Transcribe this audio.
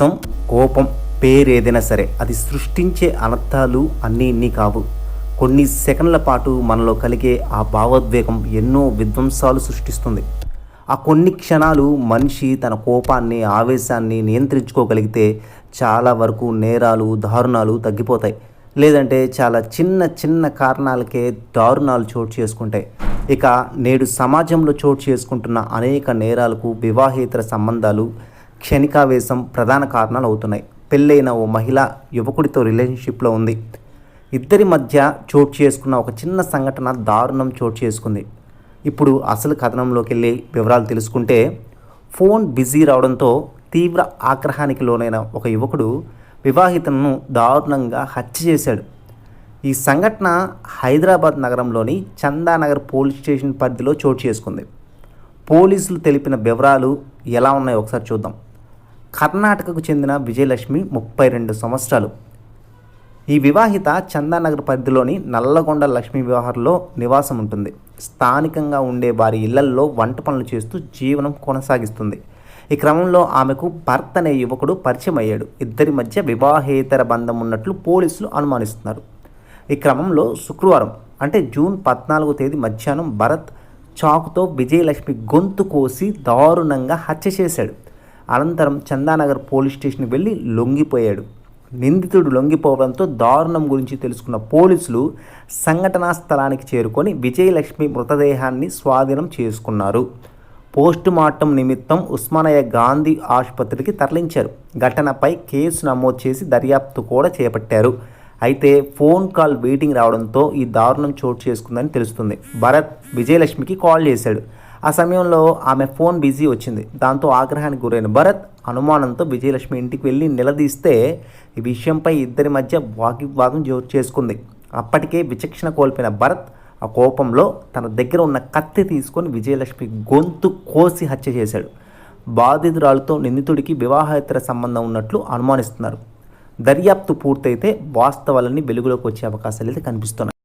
సం కోపం పేరేదైనా సరే అది సృష్టించే అనర్థాలు అన్నీ ఇన్ని కావు. కొన్ని సెకండ్ల పాటు మనలో కలిగే ఆ భావోద్వేగం ఎన్నో విధ్వంసాలు సృష్టిస్తుంది. ఆ కొన్ని క్షణాలు మనిషి తన కోపాన్ని ఆవేశాన్ని నియంత్రించుకోగలిగితే చాలా వరకు నేరాలు దారుణాలు తగ్గిపోతాయి. లేదంటే చాలా చిన్న చిన్న కారణాలకే దారుణాలు చోటు చేసుకుంటాయి. ఇక నేడు సమాజంలో చోటు చేసుకుంటున్న అనేక నేరాలకు వివాహేతర సంబంధాలు క్షణికావేశం ప్రధాన కారణాలు అవుతున్నాయి పెళ్ళైన ఓ మహిళ యువకుడితో రిలేషన్షిప్లో ఉంది. ఇద్దరి మధ్య చోటు చేసుకున్న ఒక చిన్న సంఘటన దారుణం చోటు చేసుకుంది. ఇప్పుడు అసలు కథనంలోకి వెళ్ళి వివరాలు తెలుసుకుంటే ఫోన్ బిజీ రావడంతో తీవ్ర ఆగ్రహానికి లోనైన ఒక యువకుడు వివాహితను దారుణంగా హత్య చేశాడు. ఈ సంఘటన హైదరాబాద్ నగరంలోని చందానగర్ పోలీస్ స్టేషన్ పరిధిలో చోటు చేసుకుంది. పోలీసులు తెలిపిన వివరాలు ఎలా ఉన్నాయో ఒకసారి చూద్దాం. కర్ణాటకకు చెందిన విజయలక్ష్మి ముప్పై రెండు సంవత్సరాలు. ఈ వివాహిత చందానగర్ పరిధిలోని నల్లగొండ లక్ష్మీ వివాహంలో నివాసం ఉంటుంది స్థానికంగా ఉండే వారి ఇళ్ళల్లో వంట పనులు చేస్తూ జీవనం కొనసాగిస్తుంది. ఈ క్రమంలో ఆమెకు భర్త అనే యువకుడు పరిచయం అయ్యాడు ఇద్దరి మధ్య వివాహేతర బంధం ఉన్నట్లు పోలీసులు అనుమానిస్తున్నారు. ఈ క్రమంలో శుక్రవారం అంటే జూన్ పద్నాలుగో తేదీ మధ్యాహ్నం భరత్ చాకుతో విజయలక్ష్మి గొంతు కోసి దారుణంగా హత్య చేశాడు. అనంతరం చందానగర్ పోలీస్ స్టేషన్కి వెళ్ళి లొంగిపోయాడు. నిందితుడు లొంగిపోవడంతో దారుణం గురించి తెలుసుకున్న పోలీసులు సంఘటనా స్థలానికి చేరుకొని విజయలక్ష్మి మృతదేహాన్ని స్వాధీనం చేసుకున్నారు. పోస్ట్ మార్టం నిమిత్తం ఉస్మానయ్య గాంధీ ఆసుపత్రికి తరలించారు. ఘటనపై కేసు నమోదు చేసి దర్యాప్తు కూడా చేపట్టారు. అయితే ఫోన్ కాల్ వెయిటింగ్ రావడంతో ఈ దారుణం చోటు చేసుకుందని తెలుస్తుంది. భరత్ విజయలక్ష్మికి కాల్ చేశాడు. ఆ సమయంలో ఆమె ఫోన్ బిజీ వచ్చింది. దాంతో ఆగ్రహానికి గురైన భరత్ అనుమానంతో విజయలక్ష్మి ఇంటికి వెళ్ళి నిలదీస్తే ఈ విషయంపై ఇద్దరి మధ్య వాగ్వివాదం జోరు చేసుకుంది. అప్పటికే విచక్షణ కోల్పోయిన భరత్ ఆ కోపంలో తన దగ్గర ఉన్న కత్తి తీసుకొని విజయలక్ష్మి గొంతు కోసి హత్య చేశాడు. బాధితురాలతో నిందితుడికి వివాహేతర సంబంధం ఉన్నట్లు అనుమానిస్తున్నారు. దర్యాప్తు పూర్తయితే వాస్తవాలన్నీ వెలుగులోకి వచ్చే అవకాశాలు అయితే కనిపిస్తున్నాయి.